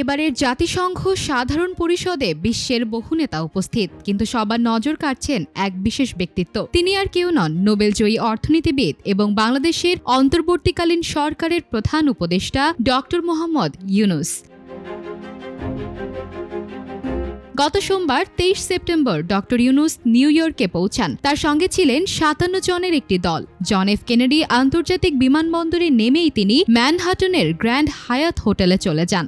এবারের জাতিসংঘ সাধারণ পরিষদে বিশ্বের বহু নেতা উপস্থিত, কিন্তু সবার নজর কাটছেন এক বিশেষ ব্যক্তিত্ব। তিনি আর কেউ নন, নোবেলজয়ী অর্থনীতিবিদ এবং বাংলাদেশের অন্তর্বর্তীকালীন সরকারের প্রধান উপদেষ্টা ডক্টর মোহাম্মদ ইউনুস। গত সোমবার তেইশ সেপ্টেম্বর ডক্টর ইউনুস নিউ ইয়র্কে পৌঁছান। তার সঙ্গে ছিলেন সাতান্ন জনের একটি দল। জন এফ কেনেডি আন্তর্জাতিক বিমানবন্দরে নেমেই তিনি ম্যানহাটনের গ্র্যান্ড হায়াত হোটেলে চলে যান।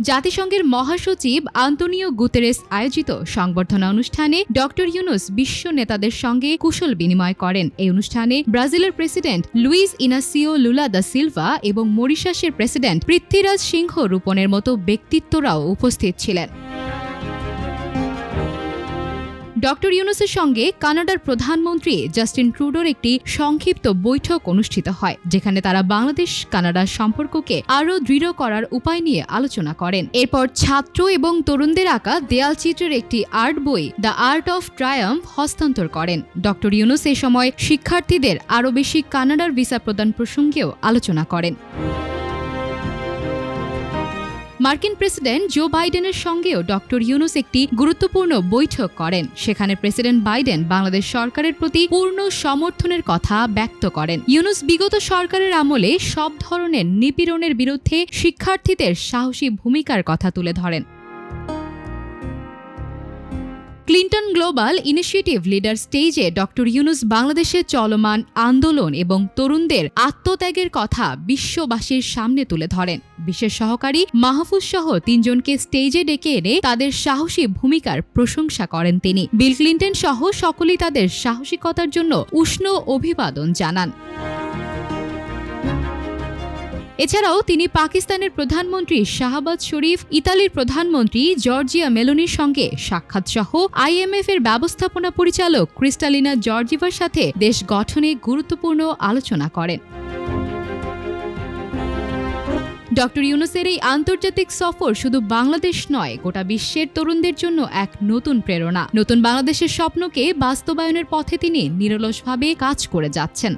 জাতিসংঘের মহাসচিব আন্তোনিও গুতেরেস আয়োজিত সংবর্ধনা অনুষ্ঠানে ডক্টর ইউনুস বিশ্ব নেতাদের সঙ্গে কুশল বিনিময় করেন। এই অনুষ্ঠানে ব্রাজিলের president Luiz Inacio Lula da Silva এবং মরিশাসের প্রেসিডেন্ট পৃথ্বীরাজ সিংহ রূপনের মতো ব্যক্তিত্বরাও উপস্থিত ছিলেন। ডক্টর ইউনুসের সঙ্গে কানাডার প্রধানমন্ত্রী জাস্টিন ট্রুডোর একটি সংক্ষিপ্ত বৈঠক অনুষ্ঠিত হয়, যেখানে তারা বাংলাদেশ কানাডার সম্পর্ককে আরও দৃঢ় করার উপায় নিয়ে আলোচনা করেন। এরপর ছাত্র এবং তরুণদের আঁকা দেয়ালচিত্রের একটি আর্ট বই দ্য আর্ট অফ ট্রায়াম্ফ হস্তান্তর করেন। ডক্টর ইউনুস এ সময় শিক্ষার্থীদের আরও বেশি কানাডার ভিসা প্রদান প্রসঙ্গেও আলোচনা করেন। মার্কিন প্রেসিডেন্ট জো বাইডেনের সঙ্গেও ডক্টর ইউনুস একটি গুরুত্বপূর্ণ বৈঠক করেন। সেখানে প্রেসিডেন্ট বাইডেন বাংলাদেশ সরকারের প্রতি পূর্ণ সমর্থনের কথা ব্যক্ত করেন। ইউনুস বিগত সরকারের আমলে সব ধরনের নিপীড়নের বিরুদ্ধে শিক্ষার্থীদের সাহসী ভূমিকার কথা তুলে ধরেন। ক্লিন্টন গ্লোবাল ইনিশিয়েটিভ লিডার স্টেজে ডক্টর ইউনুস বাংলাদেশের চলমান আন্দোলন এবং তরুণদের আত্মত্যাগের কথা বিশ্ববাসীর সামনে তুলে ধরেন। বিশেষ সহকারী মাহফুজ সহ তিনজনকে স্টেজে ডেকে এনে তাদের সাহসী ভূমিকার প্রশংসা করেন তিনি। বিল ক্লিন্টন সহ সকলেই তাদের সাহসিকতার জন্য উষ্ণ অভিবাদন জানান। এছাড়াও তিনি পাকিস্তানের প্রধানমন্ত্রী শাহবাজ শরীফ, ইতালির প্রধানমন্ত্রী জর্জিয়া মেলোনির সঙ্গে সাক্ষাৎ সহ আইএমএফ এর ব্যবস্থাপনা পরিচালক ক্রিস্টালিনা জর্জিভার সাথে দেশ গঠনে গুরুত্বপূর্ণ আলোচনা করেন। ডক্টর ইউনুসের এই আন্তর্জাতিক সফর শুধু বাংলাদেশ নয়, গোটা বিশ্বের তরুণদের জন্য এক নতুন প্রেরণা। নতুন বাংলাদেশের স্বপ্নকে বাস্তবায়নের পথে তিনি নিরলসভাবে কাজ করে যাচ্ছেন।